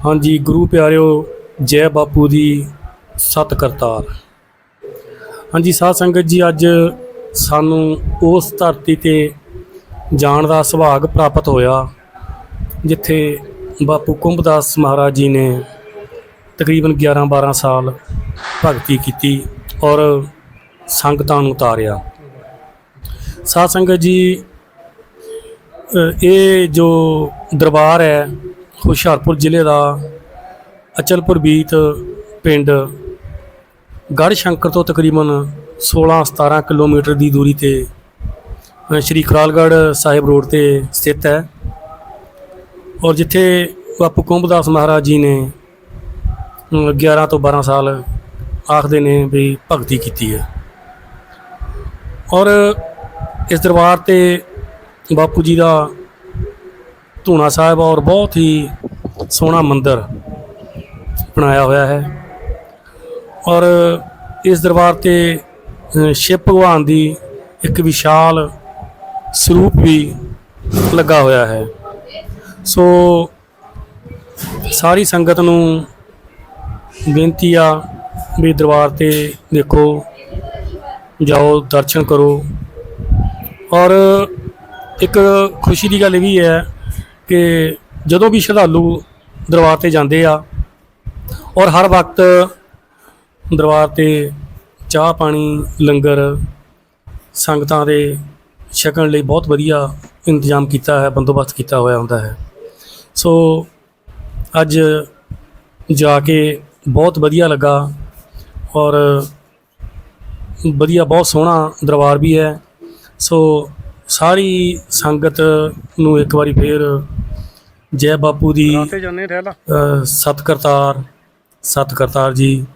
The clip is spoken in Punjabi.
ਹਾਂਜੀ, ਗੁਰੂ ਪਿਆਰਿਓ, ਜੈ ਬਾਪੂ ਦੀ ਸਤ ਕਰਤਾਰ ਹਾਂਜੀ, ਸਾਧ ਸੰਗਤ ਜੀ, ਅੱਜ ਸਾਨੂੰ ਉਸ ਧਰਤੀ ਤੇ ਜਾਣ ਦਾ ਸੁਭਾਗ ਪ੍ਰਾਪਤ ਹੋਇਆ, ਜਿੱਥੇ ਬਾਪੂ ਕੁੰਭਦਾਸ ਮਹਾਰਾਜ ਜੀ ਨੇ ਤਕਰੀਬਨ 11 12 ਸਾਲ ਭਗਤੀ ਕੀਤੀ ਔਰ ਸੰਗਤਾਂ ਨੂੰ ਉਤਾਰਿਆ। ਸਾਧ ਸੰਗਤ ਜੀ ਇਹ ਜੋ ਦਰਬਾਰ ਹੈ ਹੁਸ਼ਿਆਰਪੁਰ ਜ਼ਿਲ੍ਹੇ ਦਾ ਅਚਲਪੁਰ ਬੀਤ ਪਿੰਡ ਗੜ੍ਹ ਸ਼ੰਕਰ ਤੋਂ ਤਕਰੀਬਨ 16-17 ਕਿਲੋਮੀਟਰ ਦੀ ਦੂਰੀ ਤੇ ਸ਼੍ਰੀ ਕਰਾਲਗੜ੍ਹ ਸਾਹਿਬ ਰੋਡ ਤੇ ਸਥਿਤ ਹੈ। ਔਰ ਜਿੱਥੇ ਬਾਪੂ ਕੁੰਭਦਾਸ ਮਹਾਰਾਜ ਜੀ ਨੇ ਅ, 11 ਤੋਂ 12 ਸਾਲ ਆਖਦੇ ਨੇ ਵੀ ਭਗਤੀ ਕੀਤੀ ਹੈ। ਔਰ ਇਸ ਦਰਬਾਰ ਤੇ ਬਾਪੂ ਜੀ ਦਾ ਧੂਣਾ ਸਾਹਿਬ ਔਰ ਬਹੁਤ ਹੀ ਸੋਹਣਾ ਮੰਦਿਰ ਬਣਾਇਆ ਹੋਇਆ ਹੈ। ਔਰ ਇਸ ਦਰਬਾਰ ਤੇ ਸ਼ਿਵ ਭਗਵਾਨ ਦੀ ਇੱਕ ਵਿਸ਼ਾਲ ਸਰੂਪ ਵੀ ਲੱਗਾ ਹੋਇਆ ਹੈ। ਸੋ ਸਾਰੀ ਸੰਗਤ ਨੂੰ ਬੇਨਤੀ ਆ ਵੀ ਦਰਬਾਰ ਤੇ ਦੇਖੋ, ਜਾਓ, ਦਰਸ਼ਨ ਕਰੋ। ਔਰ ਇੱਕ ਖੁਸ਼ੀ ਦੀ ਗੱਲ ਇਹ ਵੀ ਹੈ ਕਿ ਜਦੋਂ ਵੀ ਸ਼ਰਧਾਲੂ ਦਰਬਾਰ ਤੇ ਜਾਂਦੇ ਆ ਔਰ ਹਰ ਵਕਤ ਦਰਬਾਰ ਤੇ ਚਾਹ ਪਾਣੀ, ਲੰਗਰ, ਸੰਗਤਾਂ ਦੇ ਛਕਣ ਲਈ ਬਹੁਤ ਵਧੀਆ ਇੰਤਜ਼ਾਮ ਕੀਤਾ ਹੈ, ਬੰਦੋਬਸਤ ਕੀਤਾ ਹੋਇਆ ਹੁੰਦਾ ਹੈ। ਸੋ ਅੱਜ ਜਾ ਕੇ ਬਹੁਤ ਵਧੀਆ ਲੱਗਾ ਔਰ ਵਧੀਆ, ਬਹੁਤ ਸੋਹਣਾ ਦਰਬਾਰ ਵੀ ਹੈ। ਸੋ ਸਾਰੀ ਸੰਗਤ ਨੂੰ ਇੱਕ ਵਾਰੀ ਫੇਰ ਜੈ ਬਾਪੂ ਦੀ ਰਾਤੇ ਜਾਂਦੇ ਠਹਿਲਾ। ਅ, ਸਤਿ ਕਰਤਾਰ ਸਤਿ ਕਰਤਾਰ ਜੀ।